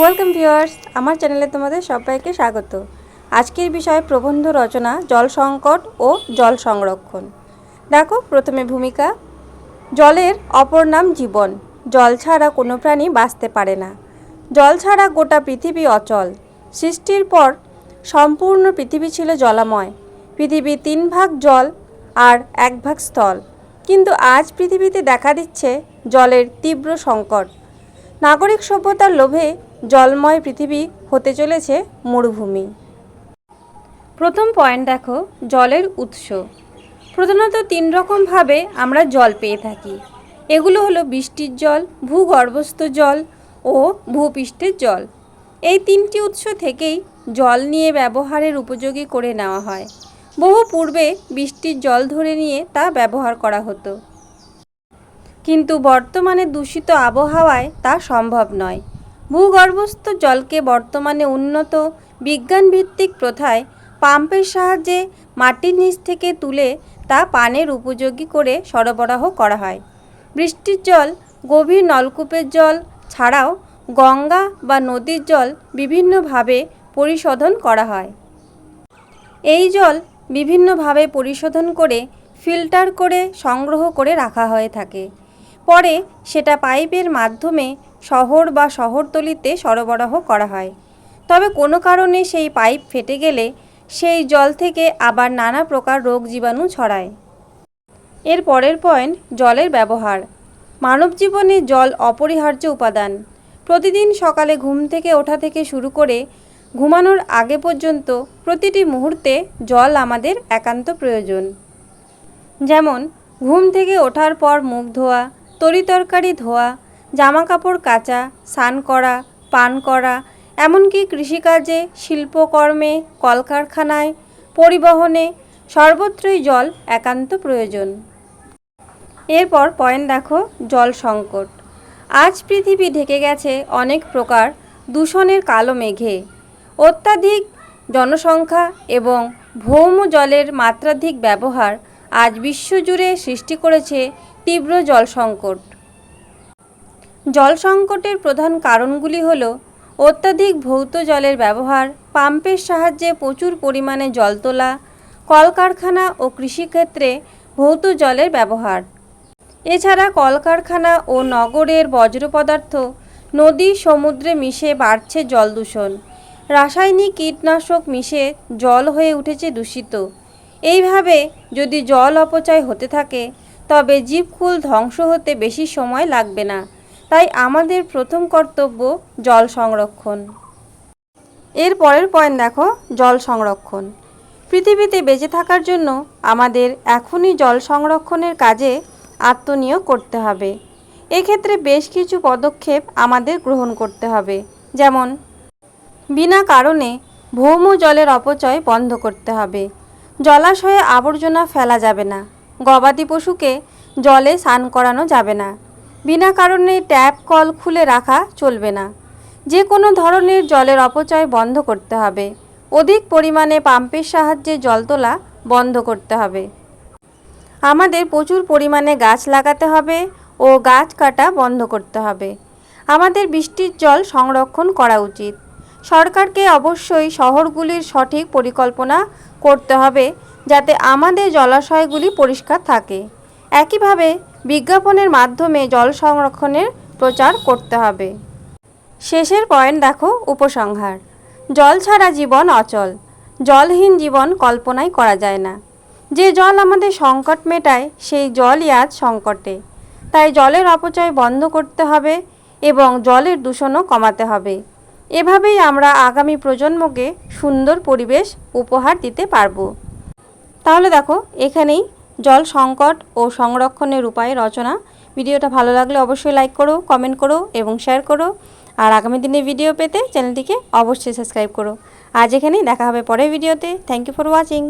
Welcome viewers, আমার চ্যানেলে তোমাদের সবাইকে স্বাগত। আজকের বিষয় প্রবন্ধ রচনা, জল সংকট ও জল সংরক্ষণ। দেখো, প্রথমে ভূমিকা। জলের অপর নাম জীবন। জল ছাড়া কোনো প্রাণী বাঁচতে পারে না। জল ছাড়া গোটা পৃথিবী অচল। সৃষ্টির পর সম্পূর্ণ পৃথিবী ছিল জলাময়। পৃথিবী তিন ভাগ জল আর এক ভাগ স্থল। কিন্তু আজ পৃথিবীতে দেখা দিচ্ছে জলের তীব্র সংকট। নাগরিক সভ্যতার লোভে জলময় পৃথিবী হতে চলেছে মরুভূমি। প্রথম পয়েন্ট দেখো, জলের উৎস। প্রধানত তিন রকমভাবে আমরা জল পেয়ে থাকি। এগুলো হলো বৃষ্টির জল, ভূগর্ভস্থ জল ও ভূপৃষ্ঠের জল। এই তিনটি উৎস থেকেই জল নিয়ে ব্যবহারের উপযোগী করে নেওয়া হয়। বহু পূর্বে বৃষ্টির জল ধরে নিয়ে তা ব্যবহার করা হতো। কিন্তু বর্তমানে দূষিত আবহাওয়ায় তা সম্ভব নয়। ভূগর্ভস্থ জলকে বর্তমানে উন্নত বিজ্ঞানভিত্তিক প্রথায় পাম্পের সাহায্যে মাটির নিচ থেকে তুলে তা পানের উপযোগী করে সরবরাহ করা হয়। বৃষ্টির জল, গভীর নলকূপের জল ছাড়াও গঙ্গা বা নদীর জল বিভিন্নভাবে পরিশোধন করা হয়। এই জল বিভিন্নভাবে পরিশোধন করে ফিল্টার করে সংগ্রহ করে রাখা হয়ে থাকে। পরে সেটা পাইপের মাধ্যমে শহর বা শহরতলিতে সরবরাহ করা হয়। তবে কোনো কারণে সেই পাইপ ফেটে গেলে সেই জল থেকে আবার নানা প্রকার রোগ জীবাণু ছড়ায়। এর পরের পয়েন্ট, জলের ব্যবহার। মানব জীবনে জল অপরিহার্য উপাদান। প্রতিদিন সকালে ঘুম থেকে ওঠা থেকে শুরু করে ঘুমানোর আগে পর্যন্ত প্রতিটি মুহূর্তে জল আমাদের একান্ত প্রয়োজন। যেমন, ঘুম থেকে ওঠার পর মুখ ধোয়া তরিতরকারি ধোয়া জামা কাপড় কাচা, স্নান করা, পান করা, এমনকি কৃষিকাজে, শিল্পকর্মে, কলকারখানায়, পরিবহনে সর্বত্রই জল একান্ত প্রয়োজন। এরপর পয়েন্ট দেখো জল সংকট। আজ পৃথিবী ঢেকে গেছে অনেক প্রকার দূষণের কালো মেঘে। অত্যাধিক জনসংখ্যা এবং ভৌম জলের মাত্রাধিক ব্যবহার আজ বিশ্বজুড়ে সৃষ্টি করেছে তীব্র জল সংকট। জল সংকটের প্রধান কারণগুলি হল অত্যাধিক ভৌত জলের ব্যবহার, পাম্পের সাহায্যে প্রচুর পরিমাণে জল তোলা, কলকারখানা ও কৃষিক্ষেত্রে ভৌত জলের ব্যবহার। এছাড়া কলকারখানা ও নগরের বজ্র পদার্থ নদী, সমুদ্রে মিশে বাড়ছে জল দূষণ। রাসায়নিক কীটনাশক মিশে জল হয়ে উঠেছে দূষিত। এইভাবে যদি জল অপচয় হতে থাকে, তবে জীবকুল ধ্বংস হতে বেশি সময় লাগবে না। তাই আমাদের প্রথম কর্তব্য জল সংরক্ষণ। এর পরের পয়েন্ট দেখো, জল সংরক্ষণ। পৃথিবীতে বেঁচে থাকার জন্য আমাদের এখনই জল সংরক্ষণের কাজে আত্মনিয়োগ করতে হবে। এক্ষেত্রে বেশ কিছু পদক্ষেপ আমাদের গ্রহণ করতে হবে। যেমন, বিনা কারণে ভৌম জলের অপচয় বন্ধ করতে হবে। জলাশয়ে আবর্জনা ফেলা যাবে না। গবাদি পশুকে জলে স্নান করানো যাবে না। বিনা কারণে ট্যাপ কল খুলে রাখা চলবে না। যে কোনো ধরনের জলের অপচয় বন্ধ করতে হবে। অধিক পরিমাণে পাম্পের সাহায্যে জল তোলা বন্ধ করতে হবে। আমাদের প্রচুর পরিমাণে গাছ লাগাতে হবে ও গাছ কাটা বন্ধ করতে হবে। আমাদের বৃষ্টির জল সংরক্ষণ করা উচিত। সরকারকে অবশ্যই শহরগুলির সঠিক পরিকল্পনা করতে হবে যাতে আমাদের জলাশয়গুলি পরিষ্কার থাকে। একইভাবে বিজ্ঞাপনের মাধ্যমে জল সংরক্ষণের প্রচার করতে হবে। শেষের পয়েন্ট দেখো, উপসংহার। জল ছাড়া জীবন অচল। জলহীন জীবন কল্পনাই করা যায় না। যে জল আমাদের সংকট মেটায়, সেই জলই আজ সংকটে। তাই জলের অপচয় বন্ধ করতে হবে এবং জলের দূষণও কমাতে হবে। এভাবেই আমরা আগামী প্রজন্মকে সুন্দর পরিবেশ উপহার দিতে পারব। তাহলে দেখো, এখানেই জল সংকট ও সংরক্ষণের উপায়ে রচনা। ভিডিওটা ভালো লাগলে অবশ্যই লাইক করো কমেন্ট করো এবং শেয়ার করো। আর আগামী দিনে ভিডিও পেতে চ্যানেলটিকে অবশ্যই সাবস্ক্রাইব করো। আজ এখানেই দেখা হবে পরের ভিডিওতে থ্যাংক ইউ ফর ওয়াচিং